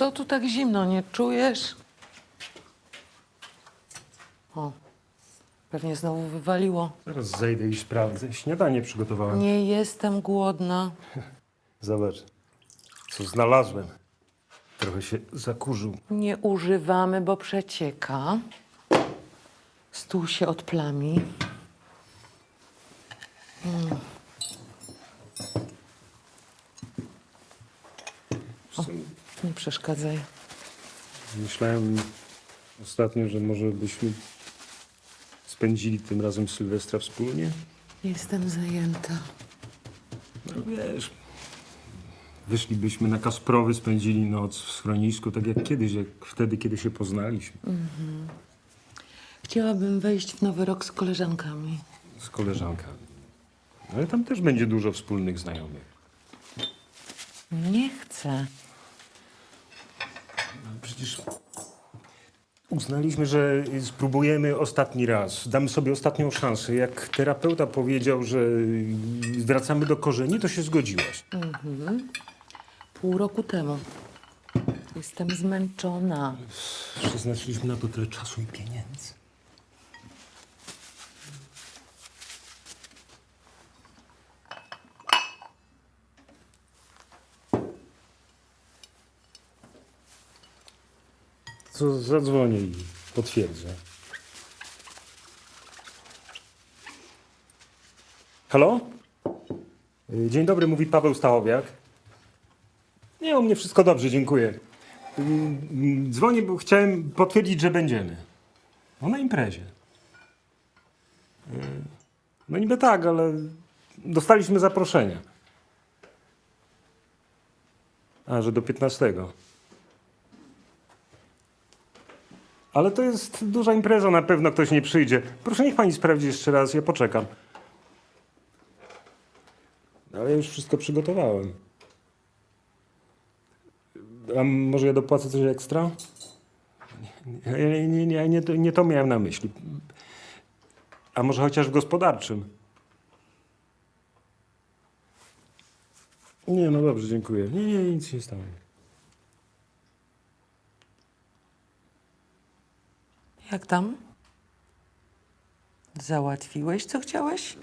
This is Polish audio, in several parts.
Co tu tak zimno, nie czujesz? O, pewnie znowu wywaliło. Zaraz zejdę i sprawdzę. Śniadanie przygotowałem. Nie jestem głodna. Zobacz, co znalazłem. Trochę się zakurzył. Nie używamy, bo przecieka. Stół się odplami. Nie przeszkadzaj. Myślałem ostatnio, że może byśmy spędzili tym razem Sylwestra wspólnie. Jestem zajęta. No wiesz, wyszlibyśmy na Kasprowy, spędzili noc w schronisku, tak jak kiedyś, jak wtedy, kiedy się poznaliśmy. Chciałabym wejść w nowy rok z koleżankami. Z koleżankami. Ale tam też będzie dużo wspólnych znajomych. Nie chcę. Przecież uznaliśmy, że spróbujemy ostatni raz. Damy sobie ostatnią szansę. Jak terapeuta powiedział, że wracamy do korzeni, to się zgodziłaś. Pół roku temu. Jestem zmęczona. Przeznaczyliśmy na to tyle czasu i pieniędzy. Zadzwonię i potwierdzę. Halo? Dzień dobry, mówi Paweł Stachowiak. Nie, u mnie wszystko dobrze, dziękuję. Dzwonię, bo chciałem potwierdzić, że będziemy. No na imprezie. No niby tak, ale dostaliśmy zaproszenia. A, że do 15. Ale to jest duża impreza, na pewno ktoś nie przyjdzie. Proszę niech pani sprawdzi jeszcze raz, ja poczekam. Ale ja już wszystko przygotowałem. A może ja dopłacę coś ekstra? Nie, nie, nie, nie, to, nie to miałem na myśli. A może chociaż w gospodarczym? Nie, no dobrze, dziękuję. Nie, nie, nic się nie stało. Jak tam? Załatwiłeś, co chciałeś?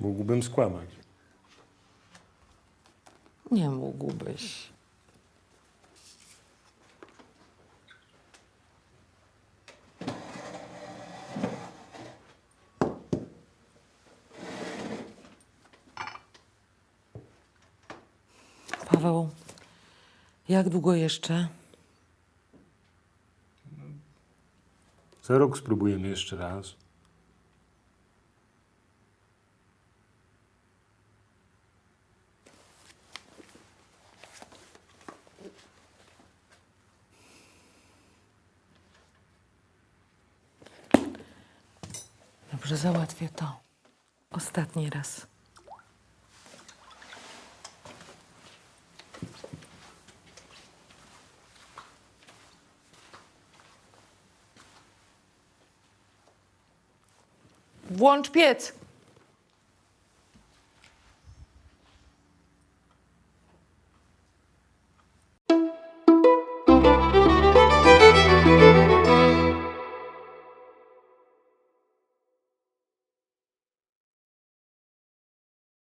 Mógłbym skłamać. Nie mógłbyś. Paweł, jak długo jeszcze? Za rok spróbujemy jeszcze raz. Dobrze, załatwię to. Ostatni raz. Włącz piec!